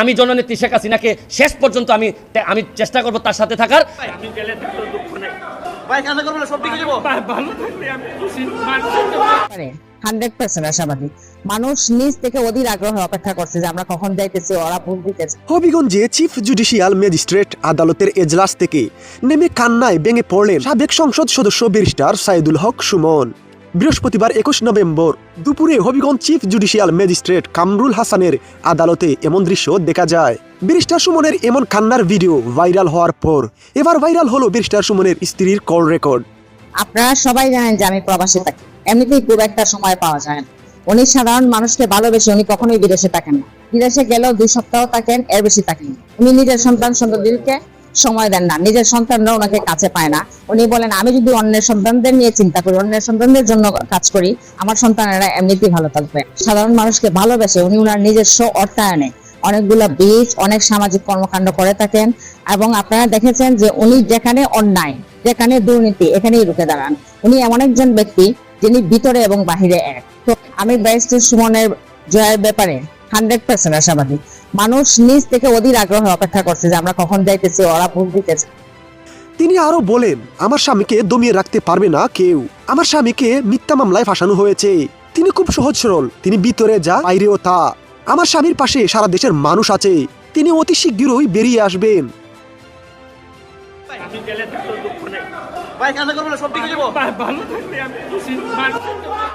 আমি জননেত্রী শেখ হাসিনাকে শেষ পর্যন্ত আমি আমি চেষ্টা করব তার সাথে থাকার। আমি গেলে তো দুঃখ নাই। ভাই কাজে করবেন না, সব ঠিক হয়ে যাব। ভাই, ভালো থাকলে আমি খুশি। মানুষ হান্ড্রেড পার্সেন্ট আশাবাদী। মানুষ নিজ থেকে অধীর আগ্রহে অপেক্ষা করছে যে আমরা কখন যাইতেছি ওরা ভোট দিতেছে। হবিগঞ্জে চিফ জুডিশিয়াল ম্যাজিস্ট্রেট আদালতের এজলাস থেকে নেমে কান্নায় ভেঙে পড়লেন সাবেক সংসদ সদস্য ব্যারিস্টার সাইদুল হক সুমন। বৃহস্পতিবার একুশ নভেম্বর দুপুরে Habiganj chief judicial magistrate Kamrul হাসানের আদালতে এমন দৃশ্য দেখা যায়। ব্যারিস্টার সুমনের এমন কান্নার ভিডিও ভাইরাল হওয়ার পর এবার ভাইরাল হলো ব্যারিস্টার সুমনের স্ত্রীর কল রেকর্ড। আপনারা সবাই জানেন যে আমি প্রবাসী থাকি। এমনিতেই খুব একটা সময় পাওয়া যায় না। উনি সাধারণ মানুষকে ভালোবেসে উনি কখনোই বিদেশে থাকেন না। বিদেশে গেলেও দুই সপ্তাহ থাকেন, এর বেশি থাকেন উনি নিজের সন্তান সন্ততিকে সময় দেন না। নিজের সন্তানরা ওনাকে কাছে পায় না। উনি বলেন, আমি যদি অন্যের সন্তানদের নিয়ে চিন্তা করি, অন্যের সন্তানদের জন্য কাজ করি, আমার সন্তানেরা এমনিতেই ভালো থাকবে। সাধারণ মানুষকে ভালোবেসে উনি ওনার নিজস্ব অর্থায়নে অনেকগুলো বীজ, অনেক সামাজিক কর্মকাণ্ড করে থাকেন এবং আপনারা দেখেছেন যে উনি যেখানে অন্যায়, যেখানে দুর্নীতি, এখানেই রুখে দাঁড়ান। উনি এমন একজন ব্যক্তি যিনি ভিতরে এবং বাহিরে এক। তো আমি ব্যারিস্টার সুমনের জয়ের ব্যাপারে হান্ড্রেড পার্সেন্ট আশাবাদী। মানুষ নিজ থেকে অধীর আগ্রহে অপেক্ষা করছে যে আমরা কখন যাইতেছি ওরা ভোট দিতেছে। তিনি আরও বলেন আমার স্বামীকে দমিয়ে রাখতে পারবে না কেউ। আমার স্বামীকে মিথ্যা মামলায় ফাঁসানো হয়েছে। তিনি খুব সহজ সরল। তিনি ভিতরে যা বাইরেও তা। আমার স্বামীর পাশে সারা দেশের মানুষ আছে। তিনি অতি শীঘ্রই বেরিয়ে আসবেন। আমি গেলে তো দুঃখ নাই। ভাই কাজে করবেন না, সব ঠিক যাব। ভালো থাকলে আমি খুশি। মানুষ